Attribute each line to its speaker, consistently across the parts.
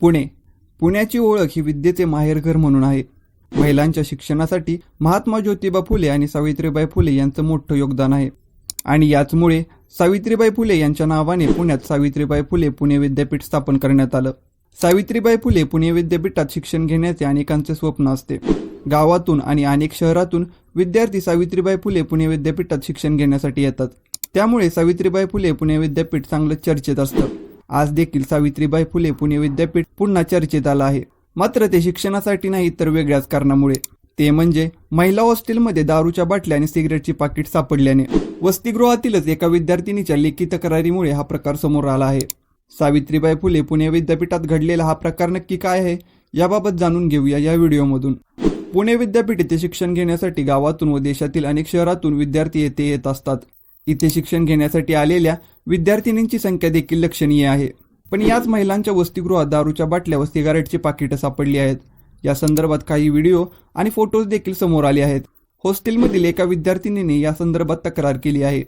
Speaker 1: पुणे. पुण्याची ओळख ही विद्येचे माहेरघर म्हणून आहे. महिलांच्या शिक्षणासाठी महात्मा ज्योतिबा फुले आणि सावित्रीबाई फुले यांचं मोठं योगदान आहे. आणि याचमुळे सावित्रीबाई फुले यांच्या नावाने पुण्यात सावित्रीबाई फुले पुणे विद्यापीठ स्थापन करण्यात आलं. सावित्रीबाई फुले पुणे विद्यापीठात शिक्षण घेण्याचे अनेकांचे स्वप्न असते. गावातून आणि अनेक शहरातून विद्यार्थी सावित्रीबाई फुले पुणे विद्यापीठात शिक्षण घेण्यासाठी येतात. त्यामुळे सावित्रीबाई फुले पुणे विद्यापीठ चांगलं चर्चेत असतं. आज देखील सावित्रीबाई फुले पुणे विद्यापीठ पुन्हा चर्चेत आलं आहे. मात्र ते शिक्षणासाठी नाही तर वेगळ्याच कारणामुळे. ते म्हणजे महिला हॉस्टेलमध्ये दारूच्या बाटल्या आणि सिगरेटची पाकिट सापडल्याने. वसतिगृहातीलच एका विद्यार्थिनीच्या लेखी तक्रारीमुळे हा प्रकार समोर आला आहे. सावित्रीबाई फुले पुणे विद्यापीठात घडलेला हा प्रकार नक्की काय आहे याबाबत जाणून घेऊया या व्हिडिओमधून. पुणे विद्यापीठ येथे शिक्षण घेण्यासाठी गावातून व देशातील अनेक शहरातून विद्यार्थी येथे येत असतात. इथे शिक्षण घेण्यासाठी आलेल्या विद्यार्थिनींची संख्या देखील लक्षणीय आहे. पण याच महिलांच्या वसतिगृहात दारूच्या बाटल्या व सिगारेटची पाकिटं सापडली आहेत. या संदर्भात काही व्हिडिओ आणि फोटोज देखील समोर आले आहेत. हॉस्टेलमधील एका विद्यार्थिनीने या संदर्भात तक्रार केली आहे.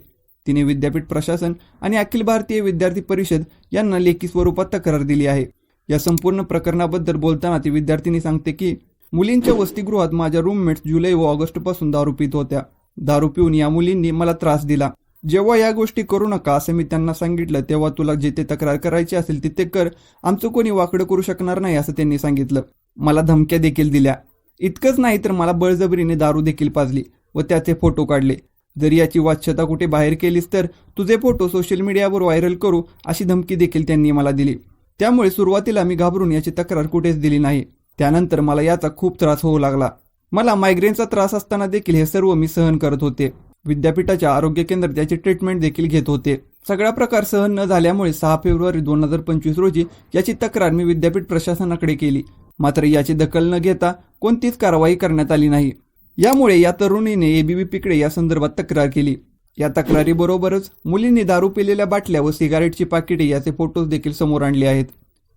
Speaker 1: तिने विद्यापीठ प्रशासन आणि अखिल भारतीय विद्यार्थी परिषद यांना लेखी स्वरूपात तक्रार दिली आहे. या संपूर्ण प्रकरणाबद्दल बोलताना ती विद्यार्थिनी सांगते की मुलींच्या वसतिगृहात माझ्या रूममेट्स जुलै व ऑगस्टपासून दारू पित होत्या. दारू पिऊन या मुलींनी मला त्रास दिला. जेव्हा या गोष्टी करू नका असं मी त्यांना सांगितलं तेव्हा तुला जिथे तक्रार करायची असेल तिथे कर. आमचं कोणी वाकडं करू शकणार नाही असं त्यांनी सांगितलं. मला धमक्या देखील दिल्या. इतकंच नाही तर मला बळजबरीने दारू देखील पाजली व त्याचे फोटो काढले. जर याची वाच्यता कुठे बाहेर केलीस तर तुझे फोटो सोशल मीडियावर व्हायरल करू अशी धमकी देखील त्यांनी मला दिली. त्यामुळे सुरुवातीला मी घाबरून याची तक्रार कुठेच दिली नाही. त्यानंतर मला याचा खूप त्रास होऊ लागला. मला मायग्रेनचा त्रास असताना देखील हे सर्व मी सहन करत होते. विद्यापीठाच्या आरोग्य केंद्रात याची ट्रीटमेंट देखील घेत होते. सगळा प्रकार सहन न झाल्यामुळे सहा फेब्रुवारी दोन हजार पंचवीस रोजी याची तक्रार मी विद्यापीठ प्रशासनाकडे केली. मात्र याची दखल न घेता कोणतीच कारवाई करण्यात आली नाही. यामुळे या तरुणीने एबीव्हीपीकडे या संदर्भात तक्रार केली. या तक्रारीबरोबरच मुलींनी दारू पिलेल्या बाटल्या व सिगारेटची पाकिटे याचे फोटोज देखील समोर आणले आहेत.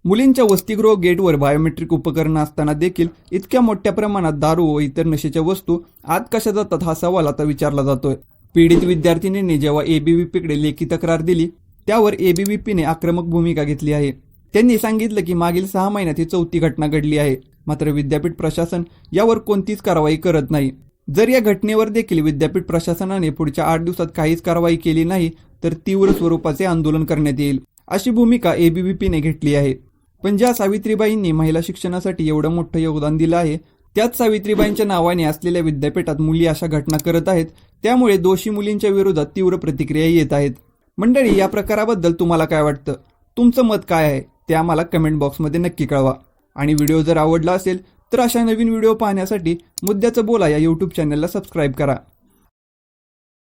Speaker 1: मुलींच्या वसतिगृह गेटवर बायोमेट्रिक उपकरणं असताना देखील इतक्या मोठ्या प्रमाणात दारू व इतर नशेच्या वस्तू आत कशा जातात हा सवाल आता विचारला जातोय. पीडित विद्यार्थिनींनी जेव्हा एबीव्हीपीकडे लेखी तक्रार दिली त्यावर एबीव्हीपीने आक्रमक भूमिका घेतली आहे. त्यांनी सांगितलं की मागील सहा महिन्यात ही चौथी घटना घडली आहे. मात्र विद्यापीठ प्रशासन यावर कोणतीच कारवाई करत नाही. जर या घटनेवर देखील विद्यापीठ प्रशासनाने पुढच्या आठ दिवसात काहीच कारवाई केली नाही तर तीव्र स्वरूपाचे आंदोलन करण्यात येईल अशी भूमिका एबीव्हीपीने घेतली आहे. पण ज्या सावित्रीबाईंनी महिला शिक्षणासाठी एवढं मोठं योगदान दिलं आहे त्याच सावित्रीबाईंच्या नावाने असलेल्या विद्यापीठात मुली अशा घटना करत आहेत त्यामुळे दोषी मुलींच्या विरोधात तीव्र प्रतिक्रिया येत आहेत. मंडळी या प्रकाराबद्दल तुम्हाला काय वाटतं? तुमचं मत काय आहे? ते आम्हाला कमेंट बॉक्समध्ये नक्की कळवा. आणि व्हिडिओ जर आवडला असेल तर अशा नवीन व्हिडिओ पाहण्यासाठी मुद्द्याचं बोला या यूट्यूब चॅनलला सबस्क्राईब करा.